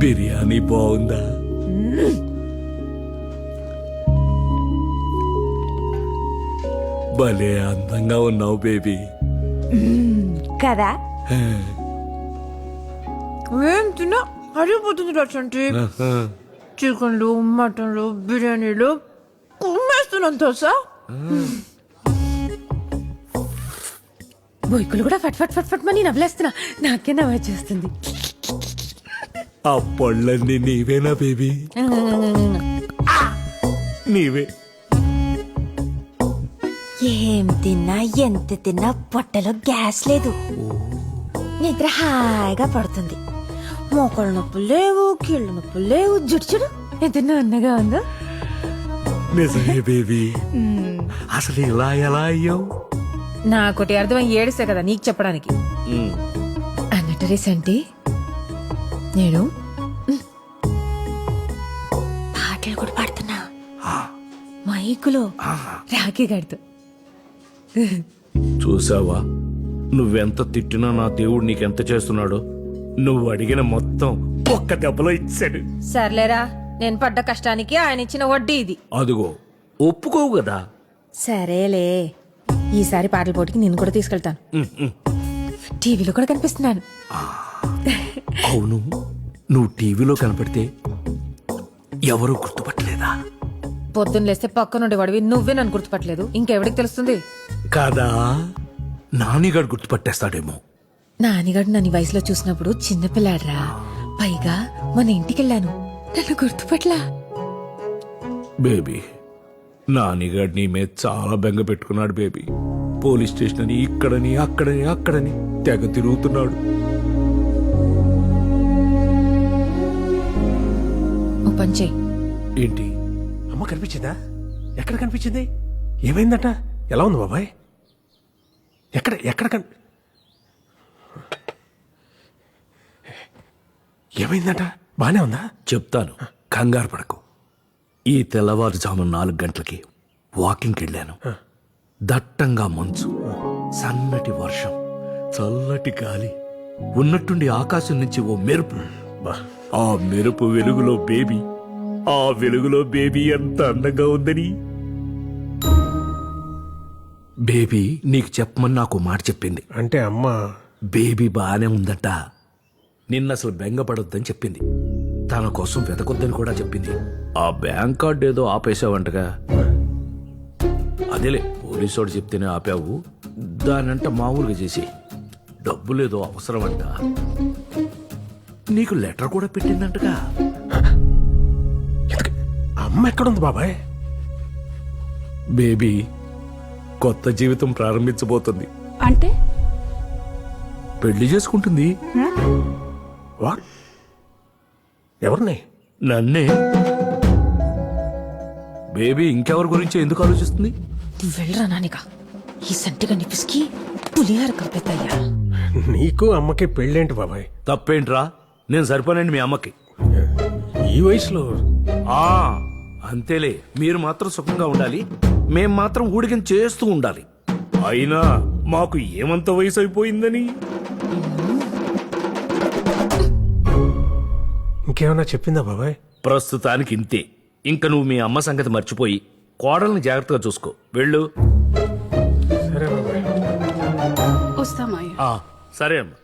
బిర్యానీ బాగుందా? భలే అందంగా ఉన్నావు బేబీ. కదా? ఏం తిన్నా? అరిగిపోతుంది రచంటి చికెన్లు మటన్లు బిర్యానీలు కుమ్మేస్తున్నాను తెలుసా? బొయ్కులు కూడా ఫట్ ఫట్ ఫట్ ఫట్ మని నవ్వులేస్తున్నా. నాకే నవ్వు వచ్చేస్తుంది ఆ పళ్ళన్నీ నీవేనా బేబీ? నీవే. ఏం తిన్నా ఎంత తిన్నా పొట్టలో గ్యాస్ లేదు. నిద్ర హాయిగా పడుతుంది. మోకాళ్ళ నొప్పులు లేవు కీళ్ళ నొప్పులు లేవు జుట్టు చూడు. ఎంత అన్నగా ఉందో? నిజమే బేబీ. అసలు ఇలా ఎలా అయ్యావు? నాకొటి అర్థమై ఏడిస్తే కదా నీకు చెప్పడానికి. అన్నట్టు రీసెంటి నేను పాటలు కూడా పాడుతున్నా. మైకులో రాఖీ గడుతూ చూసావా? నువ్వెంత తిట్టినా నా దేవుడు నీకెంత చేస్తున్నాడో? నువ్వు అడిగిన మొత్తం ఒక్క దెబ్బలో ఇచ్చాడు. సర్లేరా నేను పడ్డ కష్టానికి ఆయన ఇచ్చిన వడ్డీ ఇది. అదిగో ఒప్పుకోవు కదా? సరేలే. ఈసారి పాటల పోటీకి నేను కూడా తీసుకెళ్తాను. టీవీలో కూడా కనిపిస్తున్నాను. అవును నువ్వు టీవీలో కనపడితే ఎవరు గుర్తుపట్టలేదా? పొద్దున్న లేస్తే పక్కనుండి వాడివి నువ్వే నన్ను గుర్తుపట్టలేదు. ఇంకెవడికి తెలుస్తుంది? కాదా? నానిగాడు గుర్తుపట్టేస్తాడేమో. నానిగాడు నన్ను వయసులో చూసినప్పుడు చిన్నపిల్లాడ్రా. పైగా మన ఇంటికెళ్ళాను. నన్ను గుర్తుపట్లా బేబీ నానిగాడు నీ మీద చాలా బెంగ పెట్టుకున్నాడు బేబీ. పోలీస్ స్టేషన్ అని ఇక్కడని అక్కడని అక్కడని తెగ తిరుగుతున్నాడు. పని ఏంటి? అమ్మ కనిపించిందా? ఎక్కడ కనిపించింది? ఏమైందట? ఎలా ఉంది బాబాయ్? ఎక్కడ ఎక్కడ కన్? ఏమైందట? బానే ఉందా? చెప్తాను. కంగారు పడకు. ఈ తెల్లవారుజాము నాలుగు గంటలకి వాకింగ్కి వెళ్ళాను. దట్టంగా మంచు. సన్నటి వర్షం. చల్లటి గాలి. ఉన్నట్టుండి ఆకాశం నుంచి ఓ మెరుపు. ఆ మెరుపు వెలుగులో బేబీ. ఆ వెలుగులో బేబీ ఎంత అందంగా ఉందని? బేబీ నీకు చెప్పమని నాకు మాట చెప్పింది. అంటే అమ్మ. బేబీ బానే ఉందట. నిన్న అసలు బెంగపడొద్దని చెప్పింది. తన కోసం వెతకొద్దని కూడా చెప్పింది. ఆ బ్యాంక్ కార్డు ఏదో ఆపేసావంటగా అదేలే పోలీసోడు చెప్తేనే ఆపావు. దానంట మామూలుగా చేసి. డబ్బులేదో అవసరం అంట నీకు లెటర్ కూడా పెట్టిందంటగా. అమ్మ ఎక్కడుంది బాబాయ్? బేబీ కొత్త జీవితం ప్రారంభించబోతుంది. అంటే? పెళ్ళి చేసుకుంటుంది. వాట్? ఎవరిని? నన్నే. బేబీ ఇంకెవరి గురించి ఎందుకు ఆలోచిస్తుంది? నువ్వు వెళ్ళరా నానిగా ఈ సంటిగా నిపిసికి పులిహార కలిపేద్దయ్యా నీకు అమ్మకి పెళ్ళేంటి బాబాయ్? తప్పేంట్రా? నేను సరిపోనండి మీ అమ్మకి. ఈ వయసులో? ఆ. అంతేలే మీరు మాత్రం సుఖంగా ఉండాలి. మేం మాత్రం ఊడికం చేస్తూ ఉండాలి. అయినా మాకు ఏమంత వయసు అయిపోయిందని ఇంకేమైనా చెప్పిందా బాబాయ్? ప్రస్తుతానికి ఇంతే ఇంక నువ్వు మీ అమ్మ సంగతి మర్చిపోయి కోడల్ని జాగ్రత్తగా చూసుకో. వెళ్ళు. సరే బాబాయ్. ఆ, సరే అమ్మా.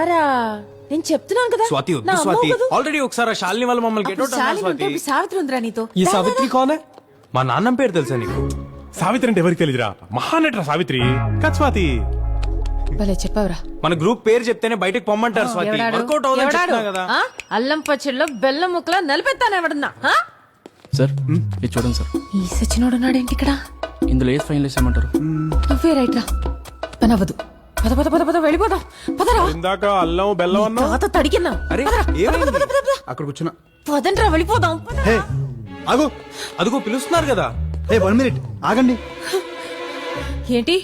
రారా నేను చెప్తున్నాను కదా. స్వాతి వద్దు స్వాతి. ఆల్రెడీ ఒకసారి శాలిని వాళ్ళు మమ్మల్ని గెట్ సావిత్రి ఉందిరా నీతో. ఈ సావిత్రి కోనే? మా నాన్నం పేరు తెలుసా నీకు? సావిత్రి అంటే ఎవరికి తెలియదురా మహానటరా సావిత్రి. కాదు స్వాతి. భలే చెప్పావురా. మన గ్రూప్ పేరు చెప్తేనే బయటకు పొమ్మంటారు స్వాతి? వర్కౌట్ అవుదని ఎవడాడు? చెప్తున్నా కదా. ఆ? అల్లం పచ్చడిలో బెల్లం ముక్కలా నలిపెత్తాను ఎవడన్నా? సార్ ఇది చూడండి సార్. ఈ సచినోడు ఇక్కడ? ఇందులో ఏది ఫైనల్ వేసేయమంటారు నువ్వే రైట్ రా పని అవ్వదు పద పద పద పద వెళ్ళిపోదాం. పదరా. ఇందాక అల్లం బెల్లం అన్నా తాత తడికిన్నా. అరే, ఏమైంది? పద, పద, పద, పద. అక్కడ కూర్చున్నా. పదండ్రా వెళ్ళిపోదాం. హే ఆగు. అదిగో పిలుస్తున్నారు కదా. Hey one minute. ఆగండి. ఏంటి?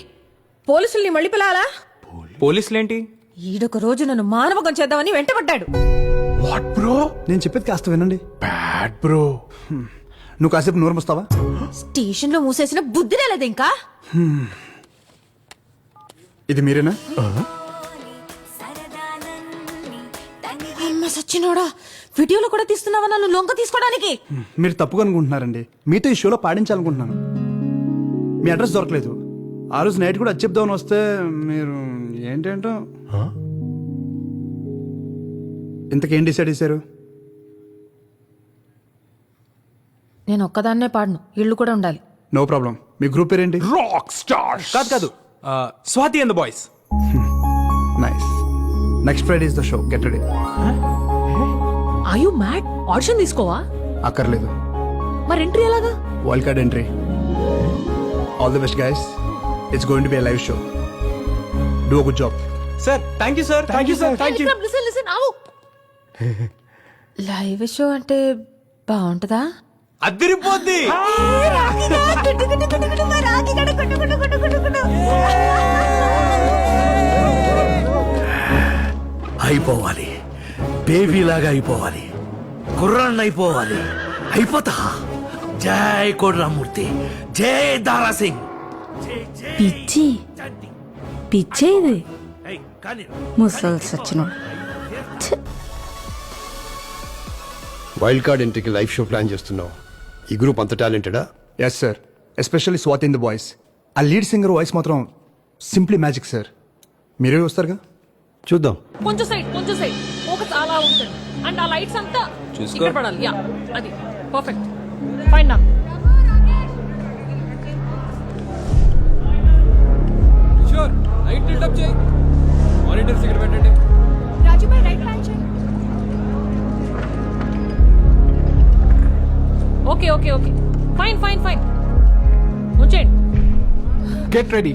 పోలీసుల్ని మళ్ళీ పిలాలా? పోలీసులేంటి? ఈడొక రోజు నన్ను మానవకం చేద్దామని వెంటబడ్డాడు. What bro? నేను చెప్పేది కాస్త వినండి. Bad bro. నువ్వు కాసేపు నోరు మూస్తావా? స్టేషన్లో మూసేసిన బుద్ధి రాలేదు ఇంకా ఇది మీరేనా? అమ్మ సచ్చినోడా వీడియోలో కూడా తీస్తున్నావా నన్ను లొంగ తీసుకోవడానికి? మీరు తప్పుగా అనుకుంటున్నారండి. మీతో ఈ షోలో పాడించాలనుకుంటున్నాను. మీ అడ్రస్ దొరకలేదు. ఆ రోజు నైట్ కూడా అది చెప్దామని వస్తే మీరు ఏంటేంటో? ఇంతకేం డిసైడ్ చేశారు? నేను ఒక్కదాన్నే పాడను. ఇళ్ళు కూడా ఉండాలి. No problem. మీ గ్రూప్ పేరేంటి? రాక్ స్టార్ కాదు కాదు. Swathi and boys. Nice next Friday is the show get ready I you mad audition తీసుకోవా? అక్కర్లేదు. మరి ఎంట్రీ ఎలాగా? Wild card entry all the best guys it's going to be live show do good job sir thank you sir thank you sir thank you listen listen ఆవు live show అంటే బాగుంటుందా? అదిరిపోద్ది. అయిపోవాలి. బేబీలాగా అయిపోవాలి. కుర్రాన్ని అయిపోవాలి. అయిపోతా. జై కోడ్రామూర్తి. జై దారా సింగ్ పిచ్చి. పిచ్చే ఇది. ముసలి సచ్చినోడు. వైల్డ్ కార్డ్ ఎంట్రీకి లైవ్ షో ప్లాన్ చేస్తున్నావు. ఈ గ్రూప్ అంత టాలెంటెడా yes sir especially Swathi in the voice ఆ లీడ్ సింగర్ వాయిస్ మాత్రం సింప్లీ మ్యాజిక్ సార్ మీరే వస్తారుగా చూద్దాం. కొంచెం సైడ్ కొంచెం సైడ్ ఫోకస్ అలా ఉంటుంది అండ్ ఆ లైట్స్ అంతా చూసుకో. ఇక్కడ పడాలి. యా అది. పర్ఫెక్ట్ ఫైన్ నా షూర్ లైట్ బిల్డప్ చేయి. మానిటర్స్ ఇక్కడ పెట్టండి. Okay okay okay fine fine fine ఉంచేయండి. Get ready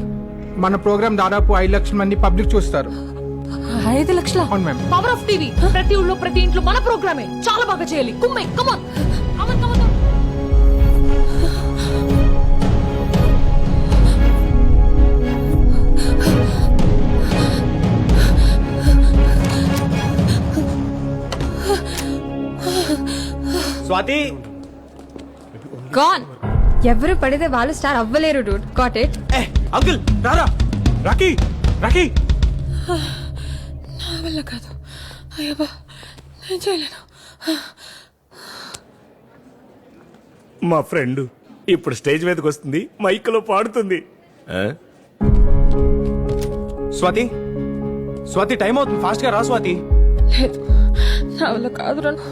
మన ప్రోగ్రామ్ దాదాపు ఐదు లక్షల మంది పబ్లిక్ చూస్తారు. ఐదు లక్షల? అవును మ్యామ్. పవర్ ఆఫ్ టీవీ ప్రతి ఊళ్ళో ప్రతి ఇంట్లో మన ప్రోగ్రామే. చాలా బాగా చేయాలి. కుమ్మై come on come on come on Swathi. Gone ఎవరు పడితే వాళ్ళు స్టార్ అవ్వలేరు డూడ్ గాట్ ఇట్ ఏ అంకుల్ రారా. Rocky Rocky. నా వల్ల కాదు. అయ్యబ్బా నేను చేయలేను. మా ఫ్రెండ్ ఇప్పుడు స్టేజ్ మీదకి వస్తుంది మైక్లో పాడుతుంది. స్వాతి స్వాతి టైం అవుతుంది. ఫాస్ట్గా రా స్వాతి. లేదు. నా వల్ల కాదు నన్ను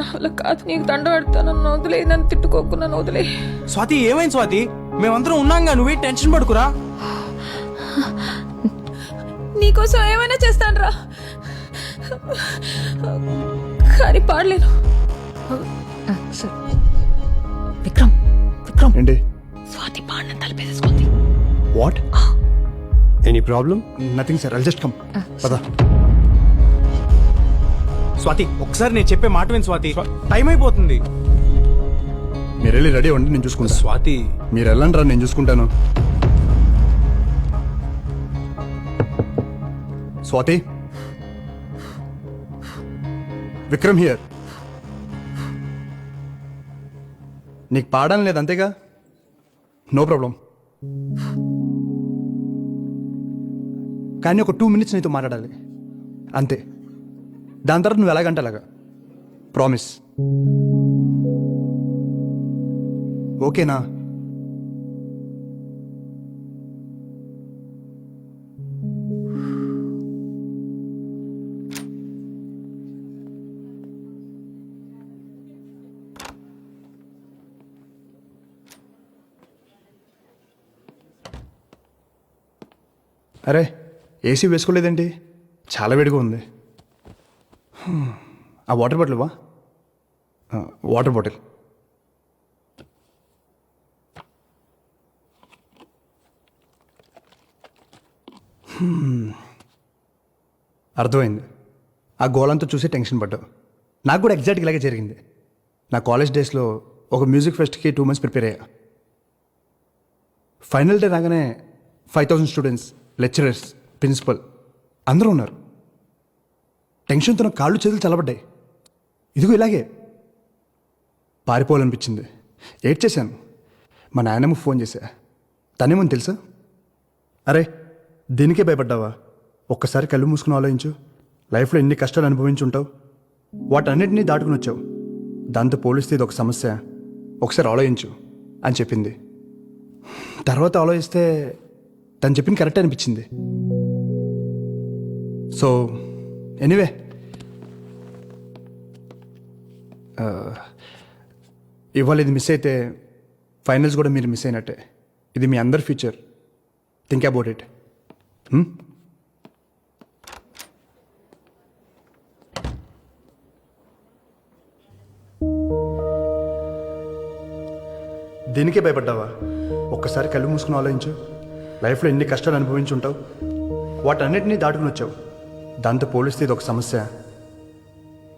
నా వల్ల కాదు నీకు దండ నన్ను వదిలే నన్ను తిట్టుకోకు నన్ను వదిలే. స్వాతి ఏమైంది స్వాతి? మేమందరం ఉన్నాంగా నువ్వే టెన్షన్ పడుకురా. నీకోసం ఏమైనా చేస్తాను రా కానీ పాడలేను. విక్రమ్ విక్రమ్. ఏంటి? స్వాతి పాడిన తలపేసేసుకుంది what? Any problem? Nothing sir I'll just come పద. స్వాతి ఒకసారి నేను చెప్పే మాట విని స్వాతి. టైం అయిపోతుంది. మీరు వెళ్ళి రెడీ అవ్వండి నేను చూసుకుంటా. స్వాతి. మీరు వెళ్ళండి రా నేను చూసుకుంటాను. స్వాతి. విక్రమ్ హియర్. నీకు పాడడం లేదు అంతేగా? No problem. కానీ ఒక టూ మినిట్స్ నీతో మాట్లాడాలి. అంతే. దాని తర్వాత నువ్వు ఎలాగంటే అలాగా. ప్రామిస్ ఓకేనా? అరే ఏసీ వేసుకోలేదేంటి? చాలా వేడిగా ఉంది. ఆ వాటర్ బాటిల్ వా వాటర్ బాటిల్. అర్థమైంది. ఆ గోళంతో చూసి టెన్షన్ పడ్డావు నాకు కూడా ఎగ్జాక్ట్గా ఇలాగే జరిగింది. నా కాలేజ్ డేస్లో ఒక మ్యూజిక్ ఫెస్ట్కి టూ మంత్స్ ప్రిపేర్ అయ్యా. ఫైనల్ డే రాగానే five thousand students lecturers principal అందరూ ఉన్నారు. టెన్షన్తో నా కాళ్ళు చేతులు చల్లబడ్డాయి. ఇదిగో ఇలాగే. పారిపోవాలనిపించింది. ఏడ్ చేశాను మా నాయనమ్మ ఫోన్ చేశా. తనేమని తెలుసా? అరే దీనికే భయపడ్డావా? ఒక్కసారి కళ్ళు మూసుకుని ఆలోచించు. లైఫ్లో ఎన్ని కష్టాలు అనుభవించి ఉంటావు వాటన్నిటినీ దాటుకుని వచ్చావు. దాంతో పోలిస్తే ఇది ఒక సమస్య. ఒకసారి ఆలోచించు అని చెప్పింది. తర్వాత ఆలోచిస్తే తను చెప్పింది కరెక్ట్ అనిపించింది. So anyway. ఇవాళ ఇది మిస్ అయితే ఫైనల్స్ కూడా మీరు మిస్ అయినట్టే. ఇది మీ అందరి ఫ్యూచర్ థింక్ అబౌట్ ఇట్ దీనికే భయపడ్డావా? ఒక్కసారి కళ్ళు మూసుకుని ఆలోచించు. లైఫ్లో ఎన్ని కష్టాలు అనుభవించి ఉంటావు వాటన్నిటినీ దాటుకుని వచ్చావు. దాంతో పోలిస్తే ఇది ఒక సమస్య.